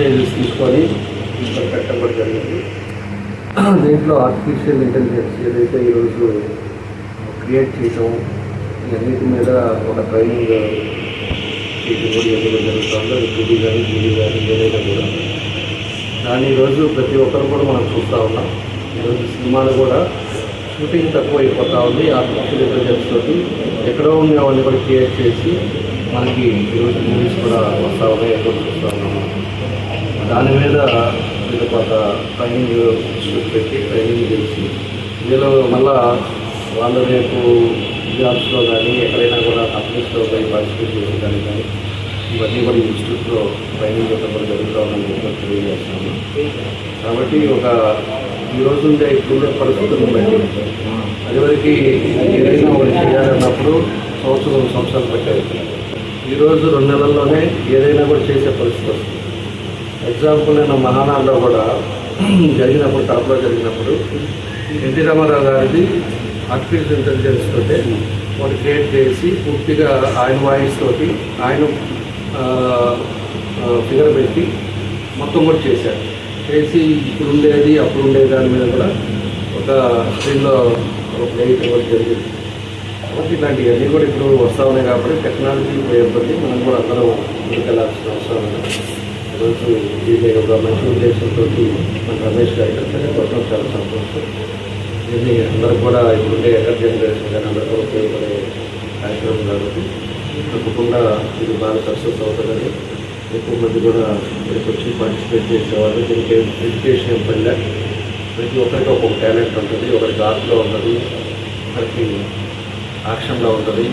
Franchises తీసుకొని ఇక్కడ పెట్టడం జరిగింది. దీంట్లో ఆర్టిఫిషియల్ ఇంటెలిజెన్స్ ఏదైతే ఈరోజు క్రియేట్ చేయటం ఇవన్నిటి మీద ఒక ట్రైనింగ్ చేయడం కూడా ఎందుకు జరుగుతుందో టీవీ కానీ టీవీ కానీ ఏదైనా కూడా. దాన్ని ఈరోజు ప్రతి ఒక్కరు కూడా మనం చూస్తూ ఉన్నాం. ఈరోజు సినిమాలు కూడా షూటింగ్ తక్కువ అయిపోతూ ఉంది. ఆర్టిఫిషియల్ ఇంటెలిజెన్స్ తోటి ఎక్కడో ఉన్నవన్నీ కూడా క్రియేట్ చేసి మనకి ఈరోజు మూవీస్ కూడా వస్తూ ఉన్నాయి ఎక్కడ చూస్తూ ఉన్నాము దాని మీద వీళ్ళు కొంత ట్రైనింగ్ ఇన్స్టిట్యూట్ పెట్టి ట్రైనింగ్ చేసి వీళ్ళు మళ్ళా వాళ్ళు రేపు జాబ్స్లో కానీ ఎక్కడైనా కూడా కంపెనీస్లో పోయి పార్టిసిపేట్ చేయడానికి కానీ ఇవన్నీ కూడా ఇన్స్టిట్యూట్లో ట్రైనింగ్ ఇవ్వడం జరుగుతూ ఉందని చెప్పి తెలియజేస్తున్నాము కాబట్టి ఒక ఈ రోజు ఉండే ఇప్పుడుండే పరిస్థితులను బట్టి అదివరకు ఏదైనా ఒకటి చేయాలన్నప్పుడు సంవత్సరం సంవత్సరాలు పెట్టారు ఈరోజు రెండు నెలల్లోనే ఏదైనా కూడా చేసే పరిస్థితి వస్తుంది. ఎగ్జాంపుల్ నేను మహానాడులో కూడా జరిగినప్పుడు కడపలో జరిగినప్పుడు ఎన్టీ రామారావు గారిది ఆర్టిఫిషియల్ ఇంటెలిజెన్స్ తోటే వాళ్ళు క్రియేట్ చేసి పూర్తిగా ఆయన వాయిస్ తోటి ఆయన ఫిగర్ పెట్టి మొత్తం కూడా చేశారు. చేసి ఇప్పుడు ఉండేది అప్పుడు ఉండేది దాని మీద కూడా ఒక స్క్రీన్లో ఒక ప్లేట్ ఇవ్వడం జరిగింది. కాబట్టి ఇలాంటివన్నీ కూడా ఇప్పుడు వస్తూ ఉన్నాయి కాబట్టి టెక్నాలజీ పోయేప్పటికీ మనం కూడా అందరం ముందుకెళ్ళాల్సిన అవసరం ఉంది. ఈరోజు దీన్ని ఒక మంచి ఉద్దేశంతో మన రమేష్ గారి కొట్టడం చాలా సంతోషం. దీన్ని అందరూ కూడా ఇప్పుడుండే ఎకర్ జనరేషన్ కానీ అందరూ ఉపయోగపడే కార్యక్రమం కాబట్టి తప్పకుండా ఇది బాగా సక్సెస్ అవుతుందని ఎక్కువ మంది కూడా ఇక్కడికి వచ్చి పార్టిసిపేట్ చేసేవాళ్ళు. దీనికి ఎడ్యుకేషన్ ఏం పనిలే. ప్రతి ఒక్కరికి ఒక్కొక్క టాలెంట్ ఉంటుంది ఒకరికి ఆర్ట్లో ఉంటుంది ఒకరికి యాక్షన్లో ఉంటుంది.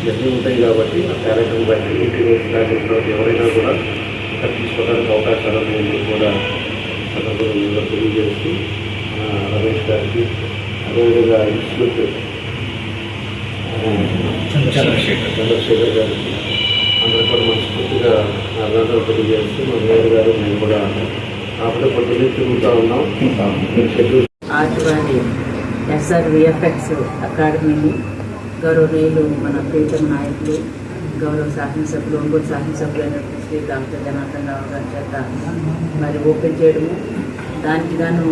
ఇవన్నీ ఉంటాయి కాబట్టి ఆ టాలెంట్ని బట్టి ఇంటికి ఎవరైనా కూడా ఇక్కడ తీసుకోవడానికి అవకాశాలు ఉన్నాయని కూడా సందర్భంగా తెలియజేస్తూ మన రమేష్ గారికి అదేవిధంగా ఇన్స్టిట్యూట్ చంద్రశేఖర్. చంద్రశేఖర్ గారికి అందరూ కూడా మనస్ఫూర్తిగా అభినందనలు తెలియజేస్తూ మా మేయర్ గారు మేము కూడా కాకపోతే పొద్దున్నే తిరుగుతూ ఉన్నాం. ఎస్ఆర్ విఎఫ్ఎక్స్ అకాడమీని గౌరవనీయులు మన ప్రీతం నాయకులు గౌరవ శాసనసభ్యులు ఒంగోలు శాసనసభ్యులు శ్రీ డాక్టర్ జనార్దన్ రావు గారి చేత మరి ఓపెన్ చేయడము. దానికి గాను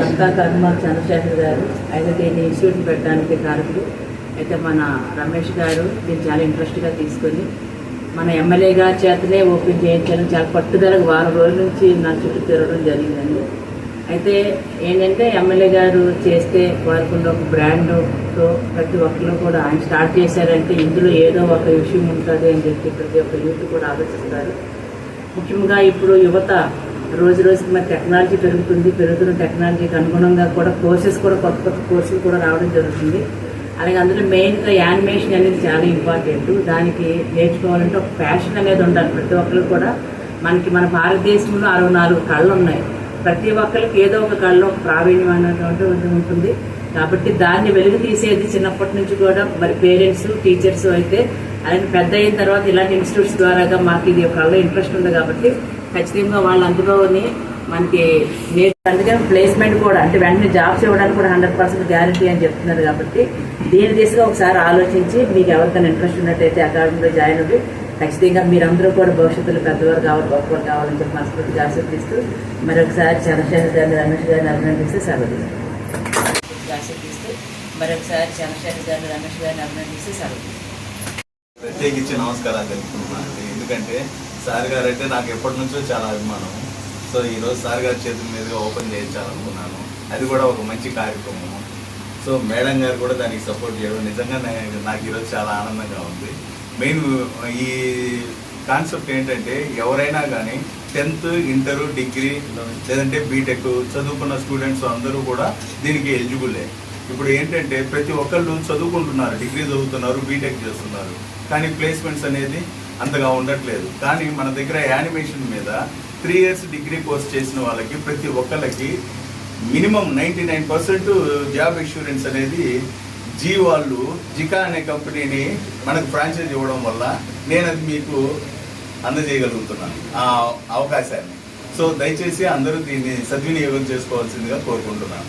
లంకా కర్మ చంద్రశేఖర్ గారు అయితే దీన్ని ఇన్స్టిట్యూట్ పెట్టడానికి కారకులు. అయితే మన రమేష్ గారు దీన్ని చాలా ఇంట్రెస్ట్గా తీసుకొని మన ఎమ్మెల్యే గారి చేతనే ఓపెన్ చేయించాలని చాలా పట్టుదలకు వారం రోజుల నుంచి నా చుట్టూ తిరగడం జరిగిందండి. అయితే ఏంటంటే ఎమ్మెల్యే గారు చేస్తే వారికి ఒక బ్రాండ్తో ప్రతి ఒక్కరు కూడా ఆయన స్టార్ట్ చేశారంటే ఇందులో ఏదో ఒక విషయం ఉంటుంది అని చెప్పి ప్రతి ఒక్క యూత్ కూడా ఆలోచిస్తారు. ముఖ్యంగా ఇప్పుడు యువత రోజు రోజుకి మరి టెక్నాలజీ పెరుగుతుంది పెరుగుతున్న టెక్నాలజీకి అనుగుణంగా కూడా కోర్సెస్ కూడా కొత్త కొత్త కోర్సులు కూడా రావడం జరుగుతుంది. అలాగే అందులో మెయిన్గా యానిమేషన్ అనేది చాలా ఇంపార్టెంట్ దానికి నేర్చుకోవాలంటే ఒక ప్యాషన్ అనేది ఉండాలి. ప్రతి ఒక్కరు కూడా మనకి మన భారతదేశంలో అరవై నాలుగు కళ్ళు ఉన్నాయి ప్రతి ఒక్కరికి ఏదో ఒక కళ్ళలో ఒక ప్రావీణ్యం అనేటువంటి ఉంటుంది. కాబట్టి దాన్ని వెలుగు తీసేది చిన్నప్పటి నుంచి కూడా మరి పేరెంట్స్ టీచర్స్ అయితే అలాగే పెద్ద అయిన తర్వాత ఇలాంటి ఇన్స్టిట్యూట్స్ ద్వారాగా మాకు ఇది ఒక ఇంట్రెస్ట్ ఉంది కాబట్టి ఖచ్చితంగా వాళ్ళ అందులోని మనకి నేను అందుకని ప్లేస్మెంట్ కూడా అంటే వెంటనే జాబ్స్ ఇవ్వడానికి కూడా హండ్రెడ్ పర్సెంట్ గ్యారంటీ అని చెప్తున్నారు కాబట్టి దీని దిశగా ఒకసారి ఆలోచించి మీకు ఎవరికైనా ఇంట్రెస్ట్ ఉన్నట్టయితే అకాడమీలో జాయిన్ అవ్వి ఖచ్చితంగా మీరందరూ కూడా భవిష్యత్తులో పెద్దవారు కావాలి గొప్పవారు కావాలని చెప్పి మనస్ఫూర్తిగా ఆశీర్దిస్తూ మరొకసారి చంద్రశేఖర్ గారిని రమేష్ గారిని అభినందిస్తూ సెలవు ఆశీర్దిస్తూ మరొకసారి చంద్రశేఖర్ గారిని రమేష్ గారిని అభినందిస్తే సెలవు ప్రత్యేకించి నమస్కారాలు తెలుపుతున్నాను ఎందుకంటే సార్ గారు అంటే నాకు ఎప్పటి నుంచో చాలా అభిమానం. సో ఈరోజు సార్ గారి చేతుల మీదుగా ఓపెన్ చేయించాలనుకున్నాను. అది కూడా ఒక మంచి కార్యక్రమం. సో మేడం గారు కూడా దానికి సపోర్ట్ చేయడం నిజంగా నాకు ఈరోజు చాలా ఆనందంగా ఉంది. మెయిన్ ఈ కాన్సెప్ట్ ఏంటంటే ఎవరైనా కానీ టెన్త్ ఇంటర్ డిగ్రీ లేదంటే బీటెక్ చదువుకున్న స్టూడెంట్స్ అందరూ కూడా దీనికి ఎలిజిబులే ఇప్పుడు ఏంటంటే ప్రతి ఒక్కళ్ళు చదువుకుంటున్నారు డిగ్రీ చదువుతున్నారు బీటెక్ చేస్తున్నారు. కానీ ప్లేస్మెంట్స్ అనేది అంతగా ఉండట్లేదు. కానీ మన దగ్గర యానిమేషన్ మీద త్రీ ఇయర్స్ డిగ్రీ కోర్స్ చేసిన వాళ్ళకి ప్రతి ఒక్కళ్ళకి minimum ninety nine percent job insurance అనేది జీ వాళ్ళు జికా అనే కంపెనీని మనకు ఫ్రాంచైజ్ ఇవ్వడం వల్ల నేను అది మీకు అందజేయగలుగుతున్నాను ఆ అవకాశాన్ని. సో దయచేసి అందరూ దీన్ని సద్వినియోగం చేసుకోవాల్సిందిగా కోరుకుంటున్నాను.